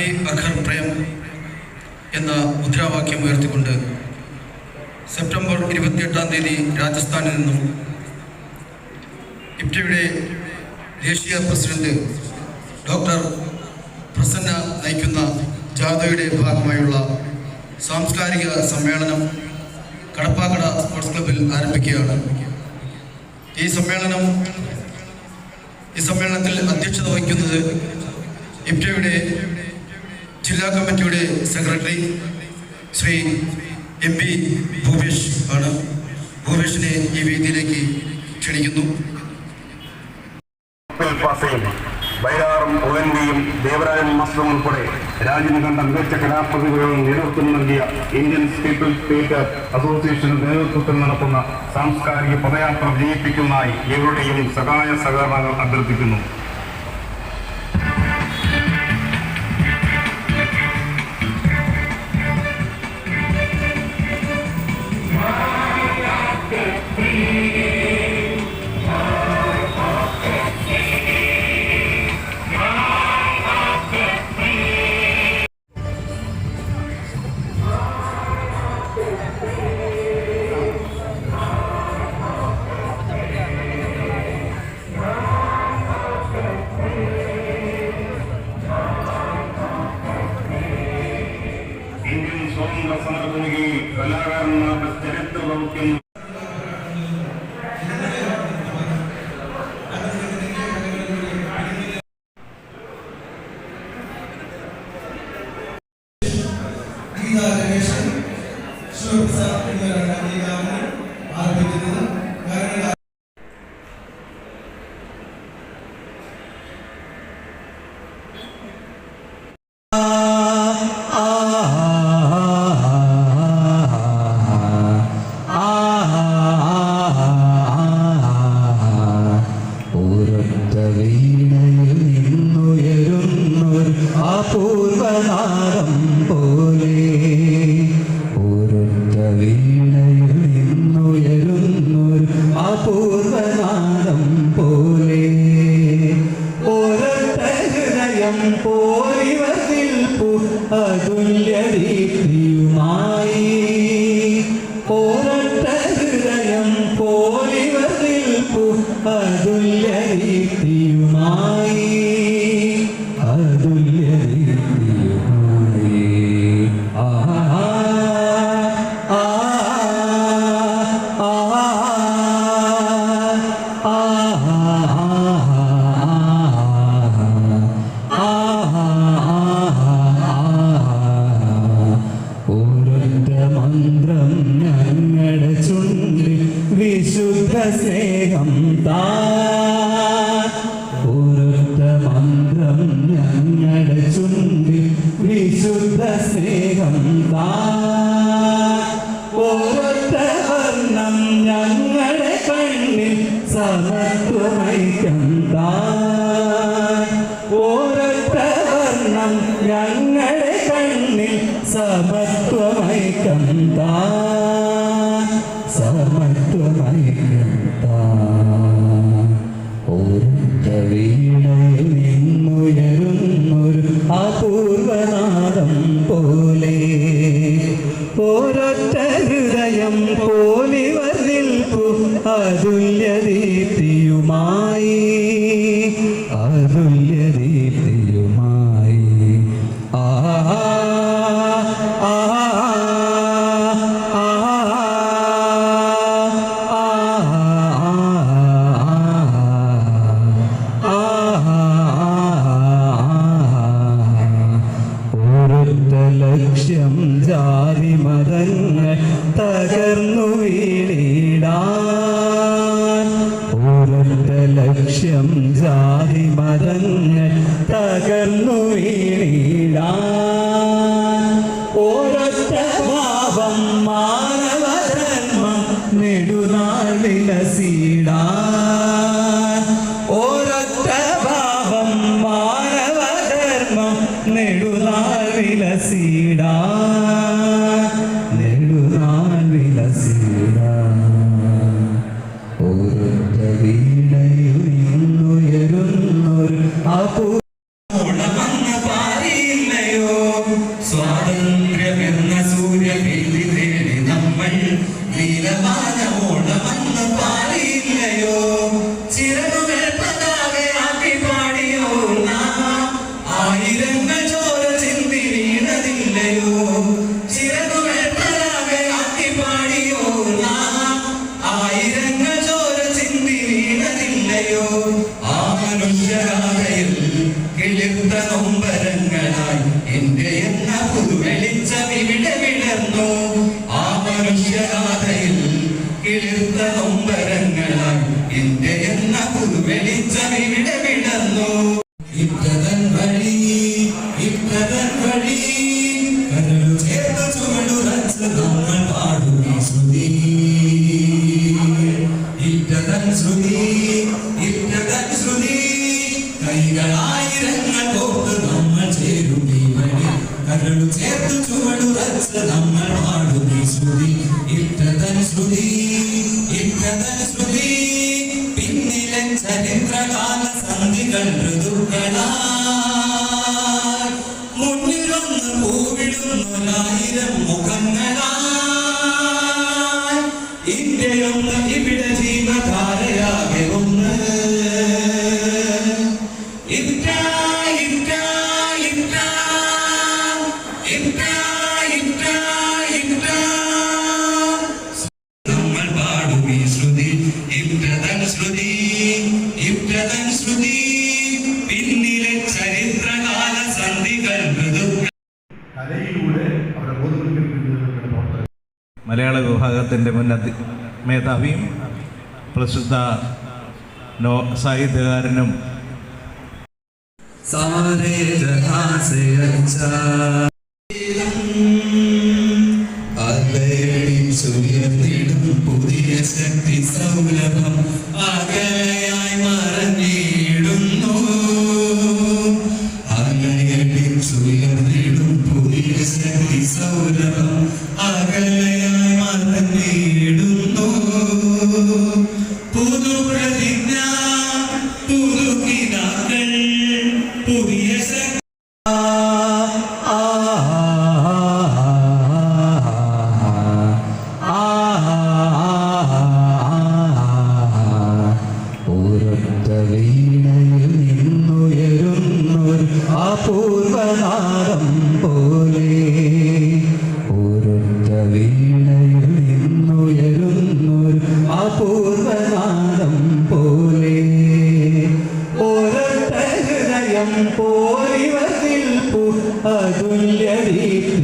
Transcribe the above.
ഹരി അഖർ പ്രേം എന്ന മുദ്രാവാക്യം ഉയർത്തിക്കൊണ്ട് സെപ്റ്റംബർ ഇരുപത്തിയെട്ടാം തീയതി രാജസ്ഥാനിൽ നിന്നും ഇപ്റ്റയുടെ ദേശീയ പ്രസിഡന്റ് ഡോക്ടർ പ്രസന്ന നയിക്കുന്ന ജാഥയുടെ ഭാഗമായുള്ള സാംസ്കാരിക സമ്മേളനം കടപ്പാക്കട സ്പോർട്സ് ക്ലബിൽ ആരംഭിക്കുകയാണ്. ഈ സമ്മേളനം ഈ സമ്മേളനത്തിൽ അധ്യക്ഷത വഹിക്കുന്നത് ഇപ്റ്റയുടെ ജില്ലാ കമ്മിറ്റിയുടെ secretary Shri M P Bhupesh ആണ്. ഭൂപേഷിനെ ഈ വേദിയിലേക്ക് ക്ഷണിക്കുന്നു. ബൈരാറും ഒവന്റിയും ദേവരാജൻ മാസ്റ്ററും ഉൾപ്പെടെ രാജ്യം കണ്ട മികച്ച കലാപ്രതിഭകളും നേതൃത്വം നൽകിയ ഇന്ത്യൻ പീപ്പിൾ തിയേറ്റർ അസോസിയേഷൻ നേതൃത്വത്തിൽ നടത്തുന്ന സാംസ്കാരിക പദയാത്ര വിജയിപ്പിക്കുന്നതായി ഇവരുടെയും സഹായ സഹകരണങ്ങൾ അഭ്യർത്ഥിക്കുന്നു. ഇന്ത്യൻ സ്വാതന്ത്ര്യ സമരഭൂമികയിൽ കലാകാരന്മാരുടെ ചരിത്ര ദൗത്യം ഗീതാ ഗണേശൻ ശിവപ്രസാദ് എന്നിവരാണ് ഈ ഗാനം ആരംഭിക്കുന്നത് അപൂർവനാദം പോലെ ഓരോ ഹൃദയം പോലിവർ സ്നേഹം താ മന്ത്രം ഞങ്ങളുടെ ചുണ്ടിൽ വിശുദ്ധ സ്നേഹം താ വർണം ഞങ്ങളുടെ കണ്ണിൽ സമത്വമൈക്കം താ ഒരൊറ്റ വർണം ഞങ്ങളുടെ കണ്ണിൽ സമത്വമൈക്കം താ നിന്നുയരുന്നൊരു അപൂർവനാദം പോലെ ഹൃദയം അതുല്യദീപ്തിയുമായി. തകർന്നു വീണിടാൻ ഒരൊറ്റ ഭാവം മാനവധർമ്മം നെടുനാൾ വിലസിടാൻ ഒരൊറ്റ ഭാവം മാനവധർമ്മം നെടുനാൾ വിലസിടാൻ സ്വാതന്ത്ര്യമെന്ന് മുഖങ്ങളായി ഇന്ത്യയൊന്ന് മലയാള വിഭാഗത്തിന്റെ മുൻ അധി മേധാവിയും പ്രസിദ്ധ നോ സാഹിത്യകാരനും. സാരേ ജഹാസയ സൂര്യത്തിടും പുതിയ ശക്തി സൗരഭം. ആകെ തെളിയിണയിൽ നിന്നുയരുന്നൊരു അപൂർവനാദം പോലെ. ഒരുത്ത വീണയിൽ നിന്നുയരുന്നൊരു അപൂർവനാദം പോലെ. ഒരൊറ്റ ഹൃദയം പോലിവതിൽ അതുല്യദീപ